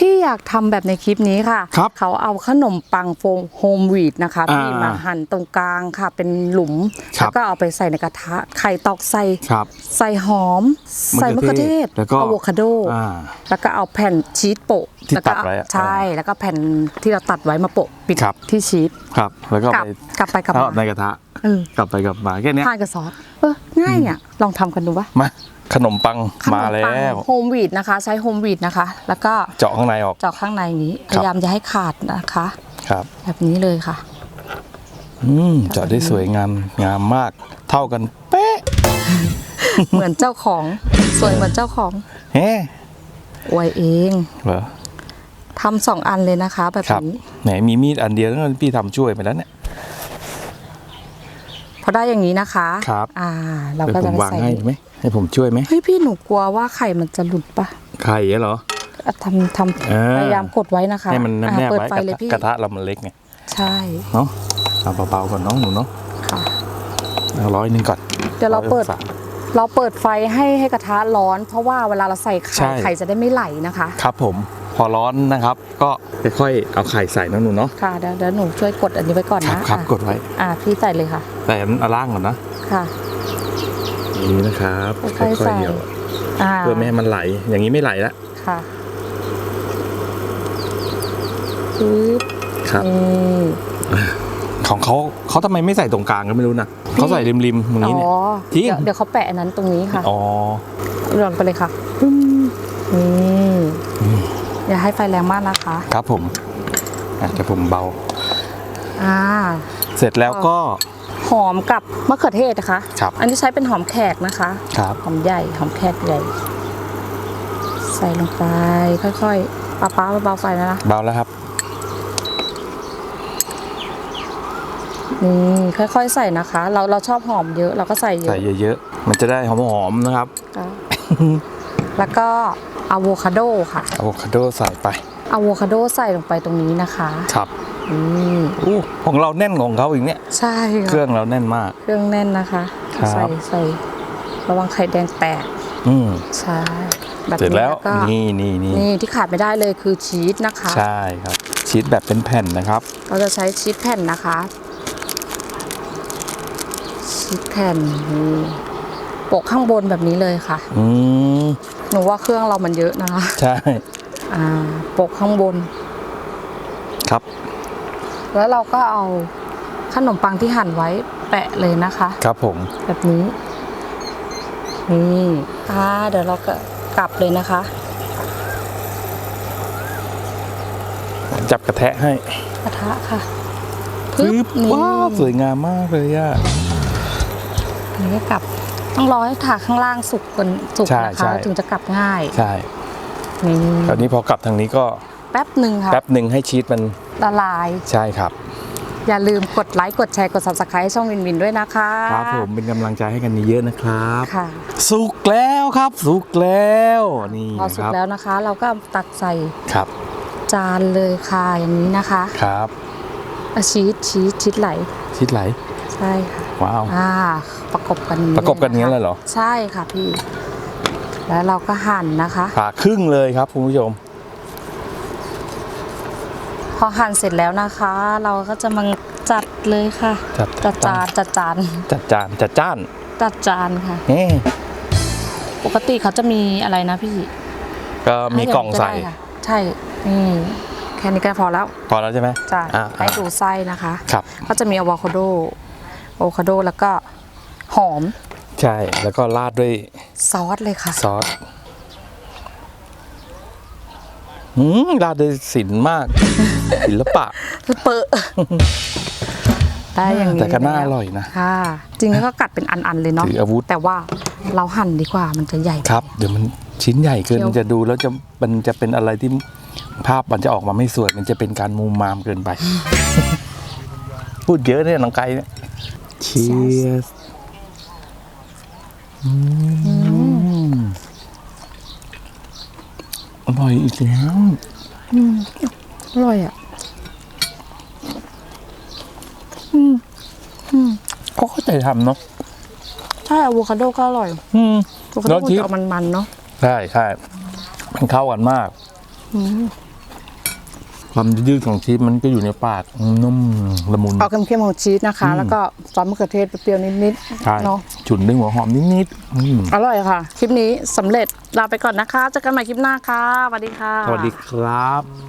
พี่อยากทำแบบในคลิปนี้ค่ะครับเขาเอาขนมปังโฟมโฮมวีดนะคะอ่าพี่มาหั่นตรงกลางค่ะ เป็นหลุมครับแล้วก็เอาไปใส่ในกระทะ ไข่ตอกใส่ครับใส่หอม ใส่มะเขือเทศแล้วก็อะโวคาโดอ่าแล้วก็เอาแผ่นชีสโปะที่แล้วก็ตัดไว้อะใช่ แล้วก็แผ่นที่เราตัดไว้มาโปะปิดครับที่ชีสครับแล้วก็กลับไปกลับไปกลับทอมาดในกระทะเออกลับไปกลับมาแค่เนี้ยทานกับซอสเออง่ายอะลองทำกันดูวะมา ขนมปังมาแล้วโฮมวีดนะคะ ใช้โฮมวีดนะคะ แล้วก็เจาะข้างในออก เจาะข้างในนี้คพรับ ยายามจะให้ขาดนะคะ ครับ แบบนี้เลยค่ะ อืมเจาะได้สวยงามงามมาก เท่ากันเป๊ะเหมือนเจ้าของสวยเหมือนเจ้าของเฮ้อวยเองเหรอทำสองอันเลยนะคะ แบบครับนี้ไหนมีมีดอันเดียวแล้วพี่ทำช่วยไปแล้วเนี่ย พอได้อย่างนี้นะคะครับ อ่า เราเดี๋ยวก็ผจะมไปวางใส่ให้ไหมให้ผมช่วยไหมเฮ้ยพี่หนูกลัวว่าไข่มันจะหลุดปะไข่เหรออะทำทเออำพยายามกดไว้นะคะให้มันแนบอ่าแนบเปิดไว้ไฟเลยพี่กระทะเรามันเล็กไงใช่เนาะเอาเบาๆก่อนน้องหนูเนาะค่ะ เอาร้อยหนึ่งก่อนเดี๋ยวเราเปิดอยองศ เราเปิดไฟให้ให้กระทะร้อน เพราะว่าเวลาเราใส่ใช่ ไข่ไข่จะได้ไม่ไหลนะคะ ครับผม พอร้อนนะครับ ก็ค่อยๆเอาไข่ใส่นะหนูเนาะค่ะเดี๋ยวเดี๋ยวหนูช่วยกดอันนี้ไว้ก่อนครับนะครับอะกดไว้อ่าพี่ใส่เลยค่ะแต่เอาล่างก่อนนะค่ะอย่างนี้นะครับค่อยๆใส่ๆเดี๋ยวอ่าเพื่อไม่ให้มันไหล อย่างนี้ไม่ไหลละค่ะปึ๊บครับ นี่ของเขาเขาทำไมไม่ใส่ตรงกลางก็ไม่รู้นะเขาใส่ริมๆอย่างนี้เนี่ยอ๋อจริง เดี๋ยวเดี๋ยวเขาแปะอันนั้นตรงนี้ค่ะอ๋อลงไปเลยค่ะปึ้มนี่ อย่าให้ไฟแรงมากนะคะ ครับผมอะเดี๋ยวผมเบา อ่า เสร็จแล้วก็ หอมกับมะเขือเทศนะคะ ครับ อันนี้ใช้เป็นหอมแขกนะคะ ครับ หอมใหญ่ หอมแขกใหญ่ ใส่ลงไป ค่อยๆป้าป้าเบาๆไฟนะนะเบาแล้วครับ นี่ ค่อยๆใส่นะคะ เราเราชอบหอมเยอะ เราก็ใส่เยใส่อะเยอะๆ มันจะได้หอมๆนะครับ ค่ะแล้วก็ อะโวคาโดค่ะอะโวคาโดใส่ไปอะโวคาโดใส่ลงไปตรงนี้นะคะครับนี่อู้ของเราแน่นของเขาอีกเนี่ยใช่เคค่ะรื่องเราแน่นมาก เครื่องแน่นนะคะ ครับ ใส่ใส่ระวังไข่แดงแตกอืมใช่แบบเสร็จนี้แล้วก็นี่นี่นี่นี่ที่ขาดไม่ได้เลยคือชีสนะคะ ใช่ครับชีสแบบเป็นแผ่นนะครับ เราจะใช้ชีสแผ่นนะคะชีสแผ่นนี่ โปะข้างบนแบบนี้เลยค่ะ อืมหนูว่าเครื่องเรามันเยอะนะคะใช่ อ่าโปะข้างบน ครับ แล้วเราก็เอาขนมปังที่หั่นไว้แปะเลยนะคะ ครับผม แบบนี้ นี่อ่าเดี๋ยวเราก็กลับเลยนะคะ จับกระแทะให้กระทะค่ะปึ๊บนี่ว้าวสวยงามมากเลยอะอันนี้ก็กลับ ต้องรอให้ถาข้างล่างสุกก่อนสุกใช่นะใช่ คะถึงจะกลับง่ายใช่นี่คราวนี้พอกลับทางนี้ก็แป๊บหนึ่งค่ะแป๊บหนึ่งให้ชีสมันละลาย ใช่ครับ อย่าลืมกดไลค์กดแชร์กด subscribe ให้ช่องวินวินด้วยนะคะครับผมเป็นกำลังใจให้กันเยอะๆนะครับ ค่ะ สุกแล้วครับสุกแล้วนี่พอนะสุคกรับแล้วนะคะ เราก็ตักใส่ครับจานเลยค่ะอย่างนี้นะคะครับ อะชีสชีสชีสไหลชีสไหล ใช่ค่ะ ว้าว อ่าประกบกันอย่างประกบกันอย่างนี้เลยเหรอ ใช่ค่ะพี่ แล้วเราก็หั่นนะคะผ่าครึ่งเลยครับคุณผู้ชม พอหั่นเสร็จแล้วนะคะ เราก็จะมาจัดเลยค่ะ จัด จัดจานจัดจานจัดจานจัดจ้านจัดจานค่ะเฮ้ปกติเขาจะมีอะไรนะพี่ ก็มีกล่องใส่ให้เดี๋ยวจะได้ค่ะใช่นี่แค่นี้ก็พอแล้ว พอแล้วใช่ไหมจ้ะอ่าให้ดูไส้นะคะ ครับ ก็จะมีอะโวคาโดอะ โวคาโดแล้วก็หอม ใช่ แล้วก็ราดด้วยซอสเลยค่ะ ซอสอืมราดด้วยศิลป์มาก ศิลปะ เปอะได้อย่างนี้แต่ก็น่าแล้วอร่อยนะค่ะ จริงแล้วก็กัดเป็นอันๆเลยเนาะถืออาวุธ แต่ว่าเราหั่นดีกว่ามันจะใหญ่ครับ เดี๋ยวมันชิ้นใหญ่เกินเคี้ยวมันจะดูแล้วจะมันจะเป็นอะไรที่ภาพมันจะออกมาไม่สวย มันจะเป็นการมูมามเกินไป พูดเยอะเนี่ยน้องไก่เนี่ย Cheers อืมอร่อยอีกแล้วอร่อยอะเขาเข้าใจทำเนาะใช่อะโวคาโดก็อร่อยอืม อะโวคาโดแล้วมันที่ จะออกมันๆเนาะใช่ใช่มันเข้ากันมาก อืม ความยืดของชีสมันก็อยู่ในปากนุ่มละมุนเอาเค็มๆของชีสนะคะ แล้วก็ซอสมะเขือเทศเปรี้ยวนิดใช่ๆเนาะฉุนด้วยหัวหอมนิดๆอืมอร่อยค่ะ คลิปนี้สำเร็จลาไปก่อนนะคะเจอกันใหม่คลิปหน้าค่ะสวัสดีค่ะ สวัสดีครับ